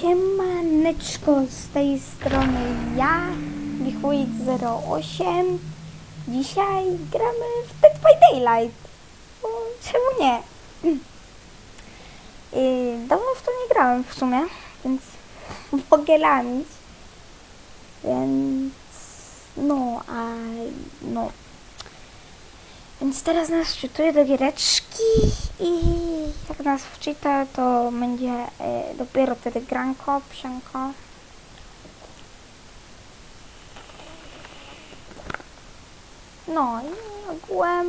Siemaneczko, z tej strony ja, Michłoik08. Dzisiaj gramy w Dead by Daylight. Czemu nie? I dawno w to nie grałem w sumie, więc mogę lamić. Więc no, a no. Więc teraz nas wczytuję do giereczki i jak nas wczyta, to będzie e, dopiero wtedy granko, psianko. No i ogółem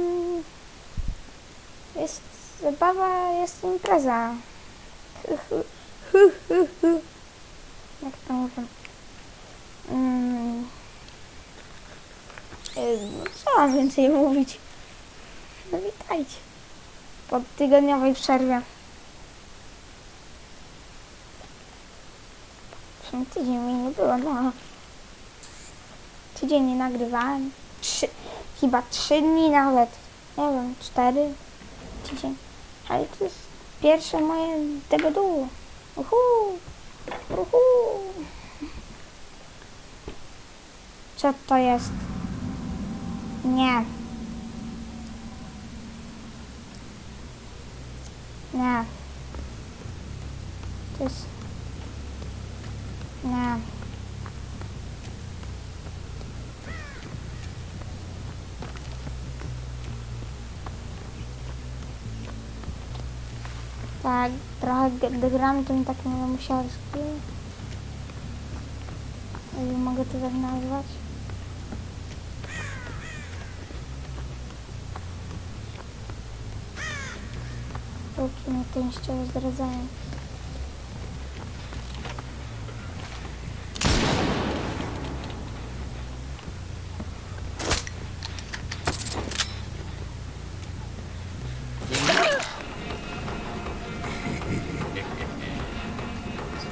jest zabawa, jest impreza. Jak to mówię? Mm. E, Co mam więcej mówić? No witajcie. Po tygodniowej przerwie. Tydzień mi nie było, no. Tydzień nie nagrywałem. Trzy, chyba trzy dni nawet. Nie wiem, cztery. Tydzień. Ale to jest pierwsze moje debiutu. Uhu. Uhu. Co to jest? Nie. Nie. To jest... Nie. Tak, trochę g- gram tym takim musiarskim. Jeżeli mogę to Póki mnie częściowo zdradzają.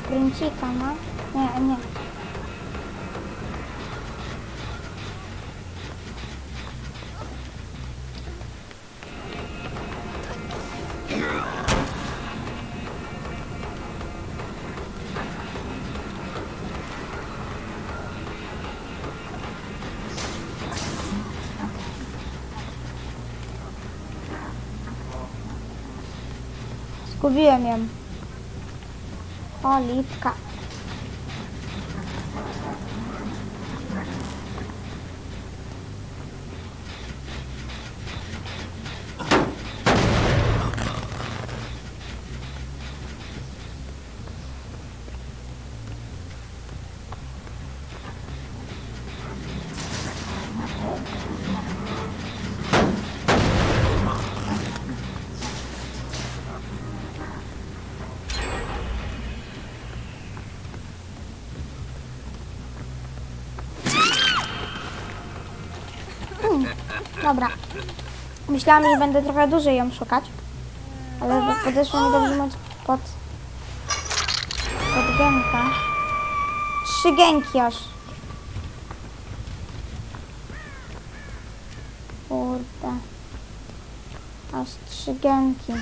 Skręcika, no? Nie, nie. Zgubiłem ją. O, lipka. Dobra. Myślałam, że będę trochę dłużej ją szukać. Ale podeszło mi dobrze mówiąc pod... pod genka. Trzy genki aż. Kurde. Aż trzy genki.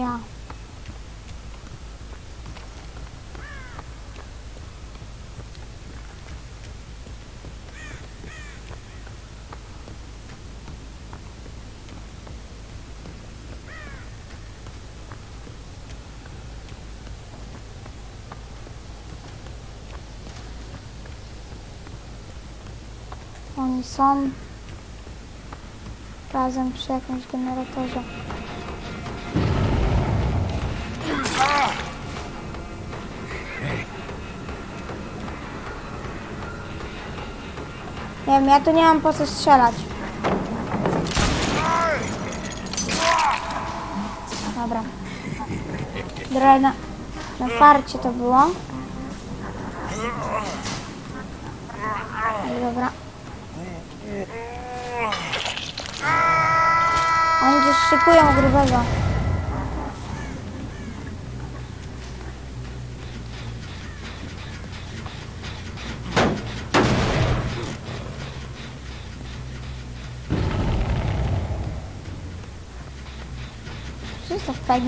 Ja. Oni są razem przy jakimś generatorze. Nie wiem, ja tu nie mam po co strzelać. Dobra. Na, na farcie to było. Dobra. Oni gdzieś szykują grubego. Co jest to fake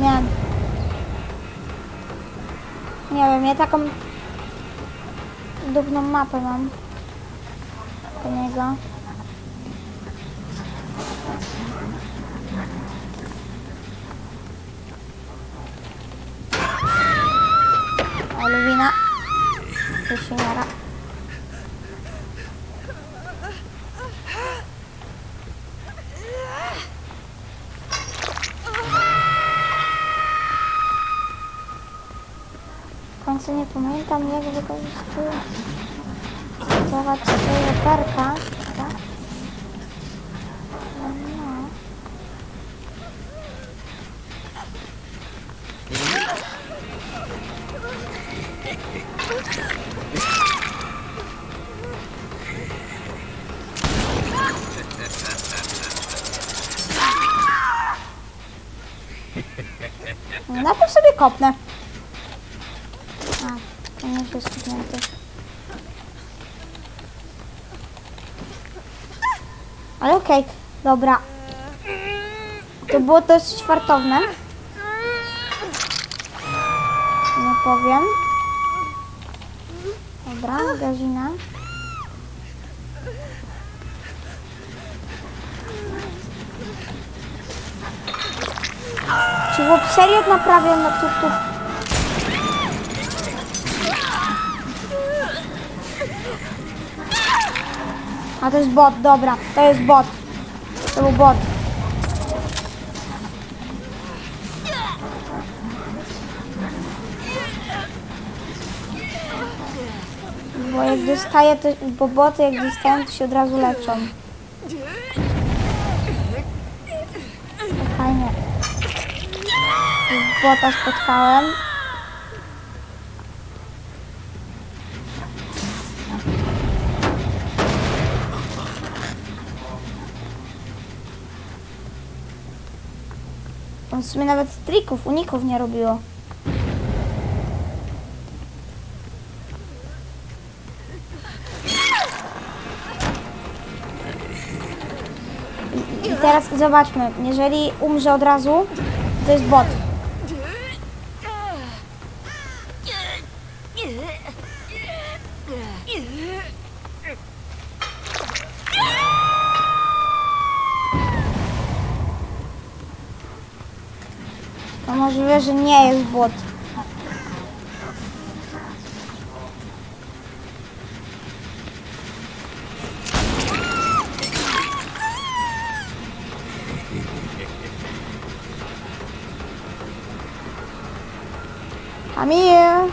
nie. Nie wiem, ja taką dupną mapę mam do niego. O, Luwina. Wyśmiara. W końcu nie pamiętam jak wykorzystuję zachować swojego perka. No, Najpierw sobie kopnę. A, to skopnięty. Ale okej, dobra. To było dosyć fartowne. Nie powiem. Dobra, magazina. Czy chłop serio naprawia na tu A to jest bot, dobra, to jest bot. To był bot. Bo jak dostaje, to, bo boty jak dostają, to się od razu leczą. To fajnie. Bota spotkałem. W sumie nawet trików, uników nie robiło. I teraz zobaczmy, jeżeli umrze od razu, to jest bot. To możliwe, że nie jest bot. Amir!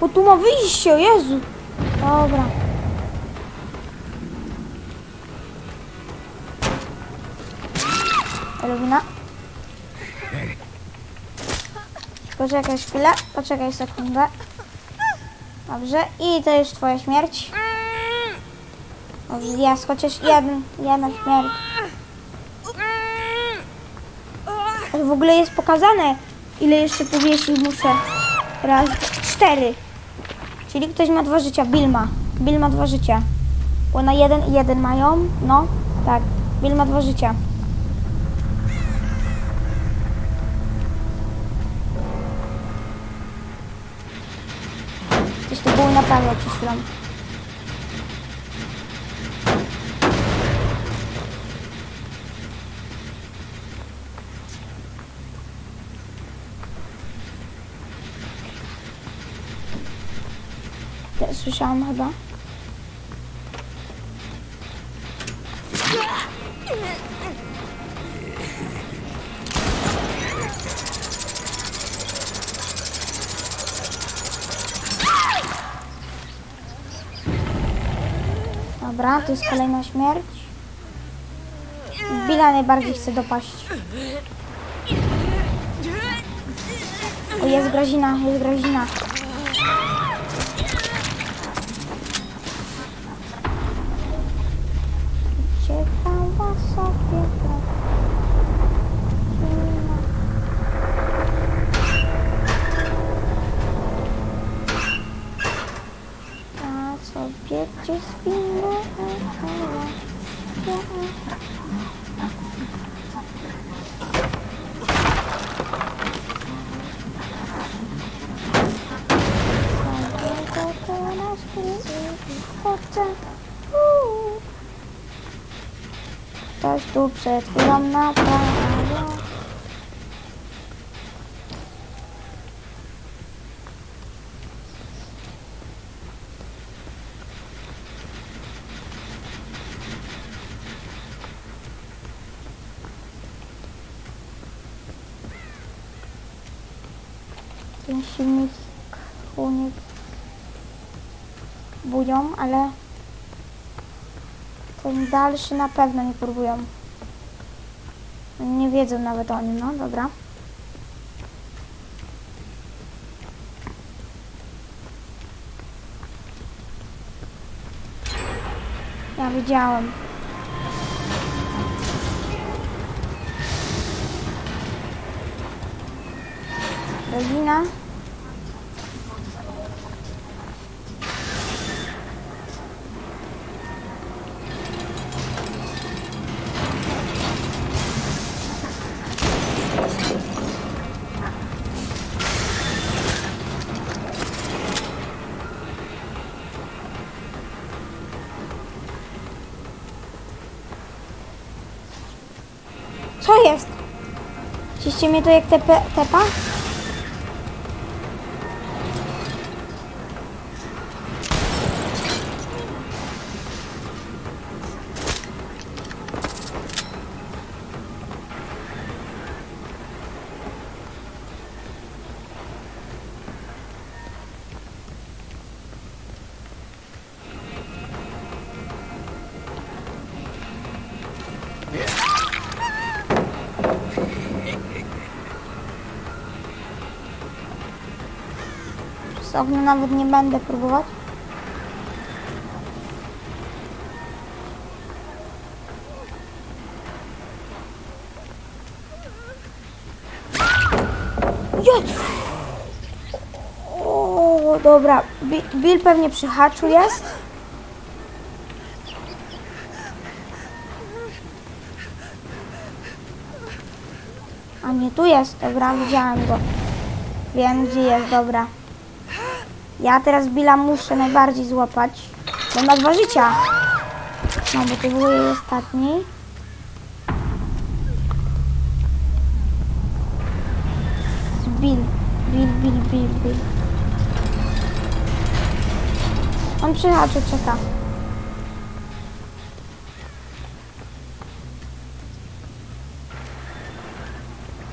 Bo tu ma wyjście, Jezu! Dobra. Poczekaj chwilę, poczekaj sekundę. Dobrze, i to jest twoja śmierć. Dobrze, jest chociaż jeden, jedna śmierć. Ale w ogóle jest pokazane, ile jeszcze powiesić muszę. Raz, cztery. Czyli ktoś ma dwa życia, Bill ma. Bill ma dwa życia. Bo na jeden i jeden mają, no, tak. Bill ma dwa życia. Coś to było naprawiać przed chwilą. Ja Słyszałam chyba. Dobra, to jest kolejna śmierć. Billa najbardziej chce dopaść. O, jest Grazina, jest Grazina. Gdzie cię zwinę? Ktoś tu przed chwilą napadł Ten silnik unik bują, ale ten dalszy na pewno nie próbują. Nie wiedzą nawet o nim, no dobra. Ja widziałem. Rodzina. Co jest? Ciście mnie to jak tepa? Z ognia nawet nie będę próbować. O, dobra. Bi- Bill pewnie przy haczu jest. Nie, tu jest. Dobra, widziałem go. Wiem, gdzie jest, dobra. Ja teraz Billa muszę najbardziej złapać. Bo ma dwa życia. No, bo to był jej ostatni. Bill. Bill, Bill, Bill, Bill. On przy haczu czeka.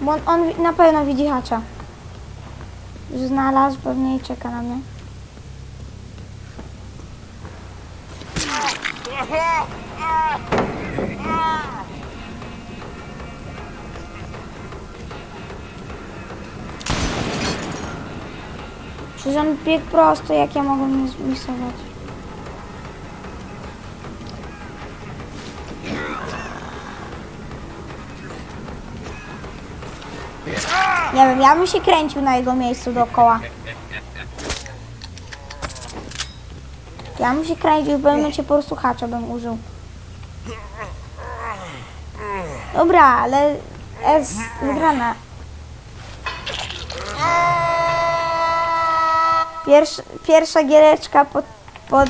Bo on, on na pewno widzi hacza. Już znalazł pewnie i czeka na mnie. Przecież on biegł prosto, jak ja mogłem misować. Nie wiem, ja bym się kręcił na jego miejscu dookoła. Ja bym się kręcił, w pewnym momencie po prostu hacza bym użył. Dobra, ale S wygrana. Pierwsza, pierwsza giereczka po, po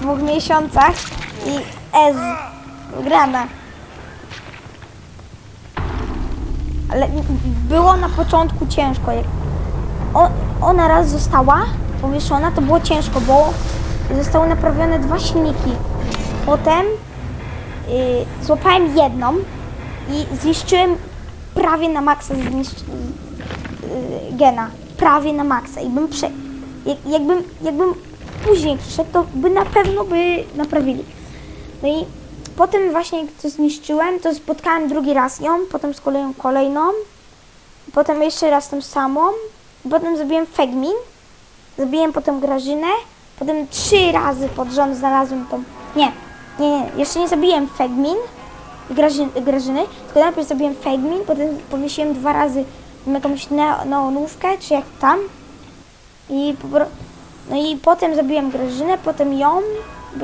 dwóch miesiącach i S wygrana. Ale było na początku ciężko. Jak ona raz została powieszona, to było ciężko, bo zostały naprawione dwa silniki. Potem y, złapałem jedną i zniszczyłem prawie na maksa zniszcz, y, gena. Prawie na maksa. I bym prze, jak, jakbym, jakbym później przyszedł, to by na pewno by naprawili. No i potem właśnie to zniszczyłem, to spotkałem drugi raz ją, potem z kolejną kolejną, potem jeszcze raz tą samą, potem zrobiłem Fegmin, zabiłem potem Grażynę, potem trzy razy pod rząd znalazłem tą... Nie, nie, nie, jeszcze nie zabiłem Fegmin i Graży, Grażyny, tylko najpierw zabiłem Fegmin, potem powiesiłem dwa razy jakąś neo, neonówkę, czy jak tam. I po, no i potem zabiłem Grażynę, potem ją,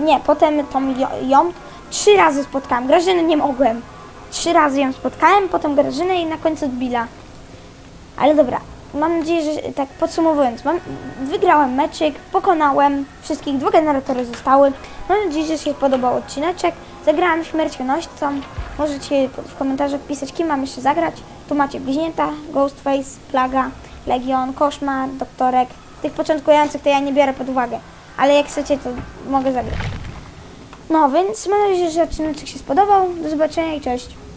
nie, potem tą ją Trzy razy spotkałem. Grażynę nie mogłem. Trzy razy ją spotkałem, potem Grażynę i na końcu Billa. Ale dobra, mam nadzieję, że tak podsumowując, mam, wygrałem meczyk, pokonałem wszystkich, dwa generatory zostały. Mam nadzieję, że się podobał odcineczek. Zagrałem śmiercionoścą. Możecie w komentarzach pisać, kim mam jeszcze zagrać. Tu macie Bliźnięta, Ghostface, Plaga, Legion, Koszmar, Doktorek. Tych początkujących to ja nie biorę pod uwagę, ale jak chcecie, to mogę zagrać. No, więc mam nadzieję, że odcinek się spodobał. Do zobaczenia i cześć.